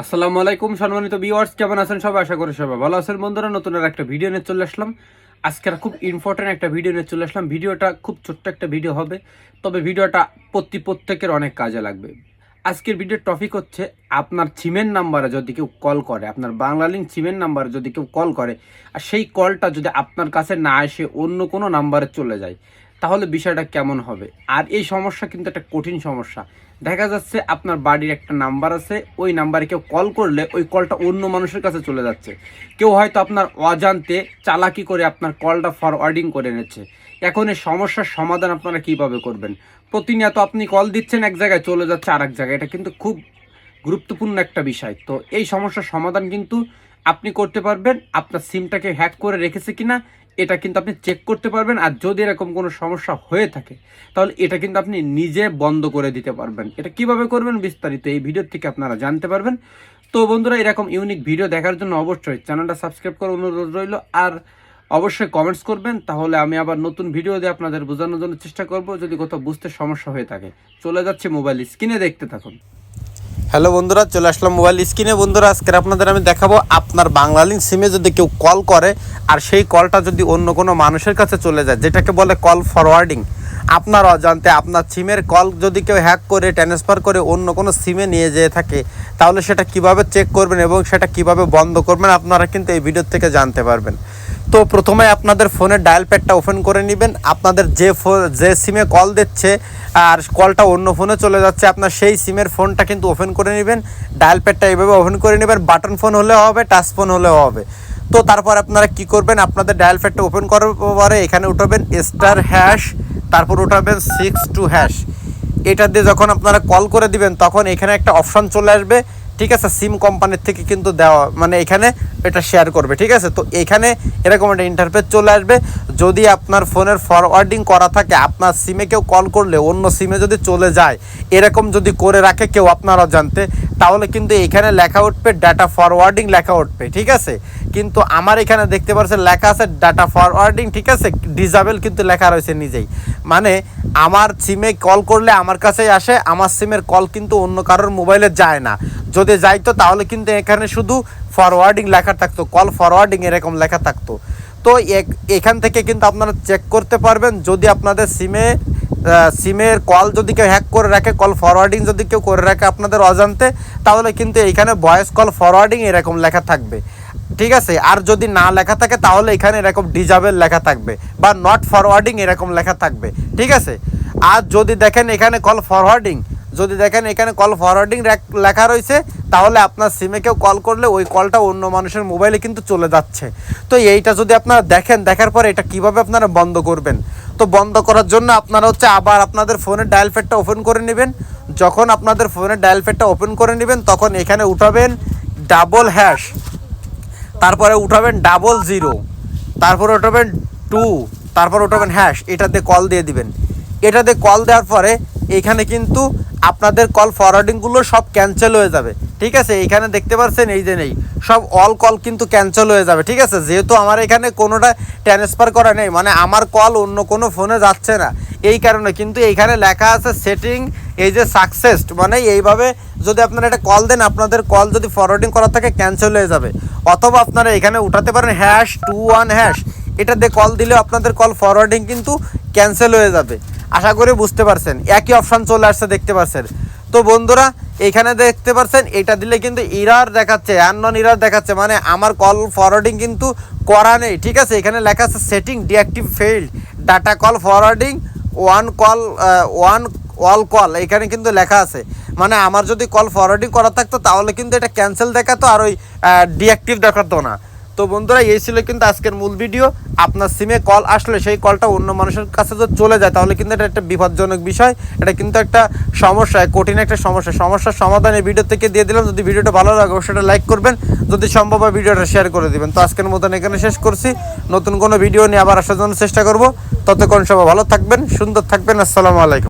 আসসালামু আলাইকুম, সম্মানিত ভিউয়ার্স কেমন আছেন সবাই? আশা করি সবাই ভালো আছেন। বন্ধুরা, নতুন আর একটা ভিডিও নিয়ে চলে আসলাম। আজকের খুব ইম্পর্টেন্ট একটা ভিডিও নিয়ে চলে আসলাম। ভিডিওটা খুব ছোট্ট একটা ভিডিও হবে, তবে ভিডিওটা প্রতি প্রত্যেকের অনেক কাজে লাগবে। আজকের ভিডিওর টপিক হচ্ছে আপনার সিমের নাম্বারে যদি কেউ কল করে, আপনার বাংলালিংক সিমের নাম্বারে যদি কেউ কল করে, আর সেই কলটা যদি আপনার কাছে না এসে অন্য কোনো নাম্বারে চলে যায় তাহলে বিষয়টা কেমন হবে? আর এই সমস্যা কিন্তু একটা কঠিন সমস্যা। দেখা যাচ্ছে আপনার বাড়ির একটা নাম্বার আছে, ওই নাম্বারে কেউ কল করলে ওই কলটা অন্য মানুষের কাছে চলে যাচ্ছে। কেউ হয়তো আপনার অজান্তে চালাকি করে আপনার কলটা ফরওয়ার্ডিং করে নিচ্ছে। এখন এই সমস্যার সমাধান আপনারা কীভাবে করবেন? প্রতিনিয়ত আপনি কল দিচ্ছেন, এক জায়গায় চলে যাচ্ছে আর এক জায়গায়। এটা কিন্তু খুব গুরুত্বপূর্ণ একটা বিষয়। তো এই সমস্যার সমাধান কিন্তু আপনি করতে পারবেন। আপনার সিমটাকে হ্যাক করে রেখেছে কিনা এটা কিন্তু আপনি চেক করতে পারবেন, আর যদি এরকম কোনো সমস্যা হয়ে থাকে, তাহলে এটা কিন্তু আপনি নিজে বন্ধ করে দিতে পারবেন। এটা কীভাবে করবেন বিস্তারিত এই ভিডিও থেকে আপনারা জানতে পারবেন। তো বন্ধুরা, এরকম ইউনিক ভিডিও দেখার জন্য অবশ্যই চ্যানেলটা সাবস্ক্রাইব করার অনুরোধ রইল, আর অবশ্যই কমেন্টস করবেন, তাহলে আমি আবার নতুন ভিডিও দিয়ে আপনাদের বোঝানোর জন্য চেষ্টা করব, যদি কোথাও বুঝতে সমস্যা হয়ে থাকে। চলে যাচ্ছে মোবাইল স্ক্রিনে দেখতে থাকুন। হ্যালো বন্ধুরা, চলে আসলাম মোবাইল স্ক্রিনে বন্ধুরা আজকে আপনাদের আমি দেখাবো আপনার বাংলালিং সিমে যদি কেউ কল করে আর সেই কলটা যদি অন্য কোনো মানুষের কাছে চলে যায়, যেটাকে বলে কল ফরওয়ার্ডিং আপনার অজান্তে আপনার সিমের কল যদি কেউ হ্যাক করে ট্রান্সফার করে অন্য কোনো সিমে নিয়ে যেয়ে থাকে, তাহলে সেটা কীভাবে চেক করবেন এবং সেটা কীভাবে বন্ধ করবেন, আপনারা কিন্তু এই ভিডিও থেকে জানতে পারবেন। তো প্রথমে আপনাদের ফোনের ডায়াল প্যাডটা ওপেন করে নেবেন। আপনাদের যে ফোন যে সিমে কল দিচ্ছে, আর কলটা অন্য ফোনে চলে যাচ্ছে, আপনার সেই সিমের ফোনটা কিন্তু ওপেন করে নেবেন। ডায়াল প্যাডটা এইভাবে ওপেন করে নেবেন। বাটন ফোন হলেও হবে টাচ ফোন হলেও হবে। তো তারপর আপনারা কি করবেন? আপনাদের ডায়াল প্যাডটা ওপেন করার পরে এখানে উঠাবেন স্টার হ্যাশ তারপর উঠাবেন সিক্স টু হ্যাশ এটা দিয়ে যখন আপনারা কল করে দিবেন, তখন এখানে একটা অপশান চলে আসবে। ঠিক আছে সিম কোম্পানির থেকে কিন্তু দেওয়া মানে এখানে এটা শেয়ার করবে, ঠিক আছে? তো এখানে এরকম একটা ইন্টারফেস চলে আসবে। যদি আপনার ফোনের ফরওয়ার্ডিং করা থাকে, আপনার সিমে কেউ কল করলে, অন্য সিমে যদি চলে যায়, এরকম যদি করে রাখে, কেউ আপনারা জানতে তাহলে কিন্তু এখানে লেখা উঠবে ডাটা ফরওয়ার্ডিং লেখা উঠবে, ঠিক আছে? কিন্তু আমার এখানে দেখতে পাচ্ছেন লেখা আছে ডাটা ফরওয়ার্ডিং ঠিক আছে? ডিজাবেল কিন্তু লেখা রয়েছে নিজেই। মানে আমার সিমে কল করলে আমার কাছেই আসে, আমার সিমের কল কিন্তু অন্য কারোর মোবাইলে যায় না। যদি যাইতো তাহলে কিন্তু এখানে শুধু ফরওয়ার্ডিং লেখা থাকতো কল ফরওয়ার্ডিং এরকম লেখা থাকতো। তো এখান থেকে কিন্তু আপনারা চেক করতে পারবেন। যদি আপনাদের সিমে সিমের কল যদি কেউ হ্যাক করে রাখে কল ফরওয়ার্ডিং যদি কেউ করে রাখে আপনাদের অজান্তে, তাহলে কিন্তু এইখানে ভয়েস কল ফরওয়ার্ডিং এরকম লেখা থাকবে। ঠিক আছে? আর যদি না লেখা থাকে, তাহলে এখানে এরকম ডিজাবেল লেখা থাকবে বা নট ফরওয়ার্ডিং এরকম লেখা থাকবে। ঠিক আছে? আর যদি দেখেন এখানে কল ফরওয়ার্ডিং যদি দেখেন এখানে কল ফরওয়ার্ডিং লেখা রয়েছে তাহলে আপনার সিমে কেউ কল করলে ওই কলটা অন্য মানুষের মোবাইলে কিন্তু চলে যাচ্ছে। তো এইটা যদি আপনারা দেখেন, দেখার পরে এটা কীভাবে আপনারা বন্ধ করবেন? তো বন্ধ করার জন্য আপনারা হচ্ছে আবার আপনাদের ফোনের ডায়াল প্যাডটা ওপেন করে নেবেন। যখন আপনাদের ফোনের ডায়াল প্যাডটা ওপেন করে নেবেন, তখন এখানে উঠাবেন ডাবল হ্যাশ তারপরে উঠাবেন ডাবল জিরো তারপরে উঠাবেন টু তারপর উঠাবেন হ্যাশ এটাতে কল দিয়ে দিবেন। এটাতে কল দেওয়ার পরে এখানে কিন্তু আপনাদের কল ফরওয়ার্ডিংগুলো সব ক্যান্সেল হয়ে যাবে। ঠিক আছে? এখানে দেখতে পাচ্ছেন এই যে নেই। সব অল কল কিন্তু ক্যান্সেল হয়ে যাবে। ঠিক আছে? যেহেতু আমার এখানে কোনোটা ট্রান্সফার করা নেই মানে আমার কল অন্য কোনো ফোনে যাচ্ছে না। এই কারণে কিন্তু এইখানে লেখা আছে সেটিং এই যে সাকসেস মানে এইভাবে যদি আপনারা এটা কল দেন, আপনাদের কল যদি ফরওয়ার্ডিং করা থাকে ক্যান্সেল হয়ে যাবে। অথবা আপনারা এখানে উঠাতে পারেন হ্যাশ টু ওয়ান হ্যাশ এটা দিয়ে কল দিলেও আপনাদের কল ফরওয়ার্ডিং কিন্তু ক্যান্সেল হয়ে যাবে। আশা করি বুঝতে পারছেন। একই অপশান চলে আসছে, দেখতে পাচ্ছেন। তো বন্ধুরা, এখানে দেখতে পাচ্ছেন, এটা দিলে কিন্তু ইরার দেখাচ্ছে আননন ইরার দেখাচ্ছে। মানে আমার কল ফরওয়ার্ডিং কিন্তু করা নেই, ঠিক আছে? এখানে লেখা আছে setting deactive failed data call forwarding one call one all call এখানে কিন্তু লেখা আছে। মানে আমার যদি কল ফরওয়ার্ডিং করা থাকতো, তাহলে কিন্তু এটা ক্যান্সেল দেখাতো আর ওই ডিঅ্যাক্টিভ দেখাতো না। তো বন্ধুরা, এই ছিল কিন্তু আজকের মূল ভিডিও আপনার সিমে কল আসলে সেই কলটা অন্য মানুষের কাছে যদি চলে যায়, তাহলে কিন্তু এটা একটা বিপজ্জনক বিষয়। এটা কিন্তু একটা সমস্যা, কঠিন একটা সমস্যা। সমস্যার সমাধান এই ভিডিও থেকে দিয়ে দিলাম। যদি ভিডিওটা ভালো লাগে এটা লাইক করবেন। যদি সম্ভব হয় ভিডিওটা শেয়ার করে দিবেন। তো আজকের মতন এখানে শেষ করছি। নতুন কোনো ভিডিও নিয়ে আবার আসার জন্য চেষ্টা করব। ততক্ষণ সবাই ভালো থাকবেন, সুন্দর থাকবেন। আসসালামু আলাইকুম।